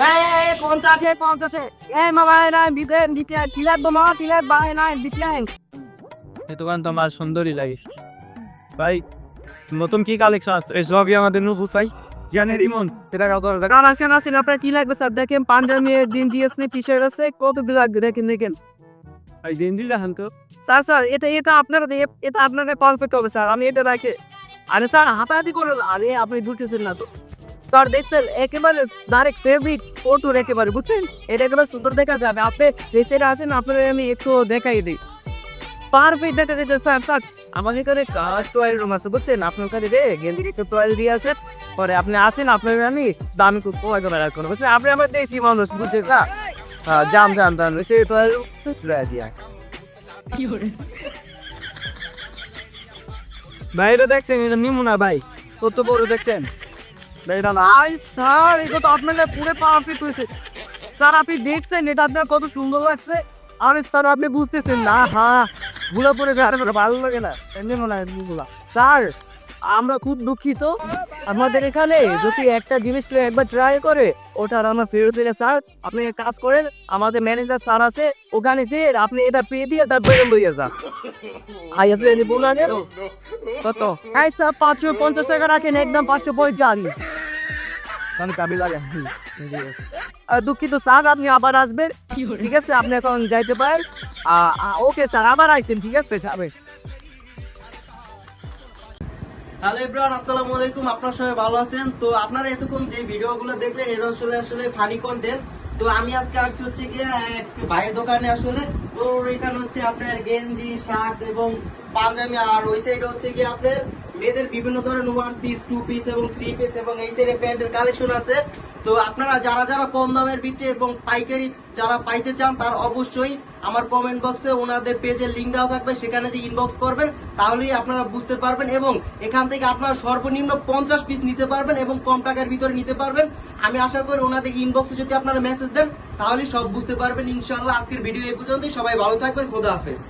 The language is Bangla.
এই পঞ্চাশে মামায় নাই বোমা তিলাত বাই নাই দোকান তো আমার সুন্দরই ভাই নতুন কি কালেকশন আছে? এই সবই আমাদের নতুন ভাই। কত টাকা আপনার কি লাগবে স্যার? দেখেন পাঞ্জাবি দিন দিয়েছে টি শার্ট আছে কত কি লাগবে দেখেন দেখেন। ভাই দিন তো। স্যার স্যার এটা এটা আপনার এটা আপনার পারফেক্ট হবে স্যার আমি এটা রাখে আরে স্যার হাতাহাতি করে আরে আপনি ঢুকেছেন না তো। স্যার দেখছেন একেবারে ডাইরেক্ট ফেব্রিক্স ফটো একেবারে বুঝছেন? এটা একেবারে সুন্দর দেখা যাবে। আপনি রেসেটা আছেন আপনার আমি একটু দেখাই দিই। পারফেক্ট দেখা যেতে স্যার স্যার আমাদের এখানে টয়েল রুম আছে বুঝছেন? আপনার ওখানে রে গেন্দির একটু টয়েল দিয়ে আসেন পরে আপনি আসেন আপনার আমি দামি খুব পোয়া করে রাখুন বুঝছেন? আপনি আমার দেশি মানুষ বুঝছেন না হ্যাঁ জাম জাম জাম সেই টয়েল দিয়া ভাই এটা দেখছেন এটা নিমু না ভাই। কত বড় দেখছেন? এটা না আই স্যার এটা তো আপনার পুরো পারফেক্ট হয়েছে। স্যার, আপনি দেখছেন, এটা আপনার কত সুন্দর লাগছে। আরে স্যার, আপনি বুঝতেছেন না হ্যাঁ গুলা পরে আরে ভালো লাগে না। এমনি মনে হয় স্যার, আমরা খুব দুঃখিত। আমাদের এখানে যদি একটা জিনিস কেউ একবার ট্রাই করে ওটা আমরা ফেরত দিলে, স্যার, আপনি কাজ করেন, আমাদের ম্যানেজার স্যার আছে, ওখানে যে আপনি এটা পেয়ে দিয়ে তারপরে লইয়া যান। আই আছে বলা কত? হ্যাঁ স্যার, পাঁচশো পঞ্চাশ টাকা রাখেন, একদম পাঁচশো পঁয়তাল্লিশ। কারণ কাবি লাগে দুঃখিত স্যার আপনি আবার আসবেন। ঠিক আছে আপনি এখন যাইতে পারেন। ওকে স্যার আবার আইসেন ঠিক আছে যাবেন হ্যালো এভরিওয়ান আসসালামু আলাইকুম আপনারা সবাই ভালো আছেন? তো আপনারা এতক্ষণ যে ভিডিওগুলো দেখলেন এটা আসলে আসলে ফানি কন্টেন্ট তো আমি আজকে আসছি হচ্ছে কি এক ভাইয়ের দোকানে আসলে। তো এখানে হচ্ছে আপনার গেঞ্জি শার্ট এবং পাঞ্জাবি আর ওই সাইডে হচ্ছে কি আপনার মেয়েদের বিভিন্ন ধরনের ওয়ান পিস টু পিস এবং থ্রি পিস এবং এই সাইডে প্যান্টের কালেকশন আছে। তো আপনারা যারা যারা কম দামের বিটে এবং পাইকারি যারা পাইতে চান, তার অবশ্যই আমার কমেন্ট বক্সে ওনাদের পেজের লিঙ্ক দেওয়া থাকবে। সেখানে যে ইনবক্স করবেন, তাহলেই আপনারা বুঝতে পারবেন এবং এখান থেকে আপনারা সর্বনিম্ন পঞ্চাশ পিস নিতে পারবেন এবং কম টাকার ভিতরে নিতে পারবেন। আমি আশা করি ওনাদের ইনবক্সে যদি আপনারা মেসেজ দেন তাহলে সব বুঝতে পারবেন। ইনশাল্লাহ আজকের ভিডিও এই পর্যন্তই। সবাই ভালো থাকবেন। খোদা হাফেজ।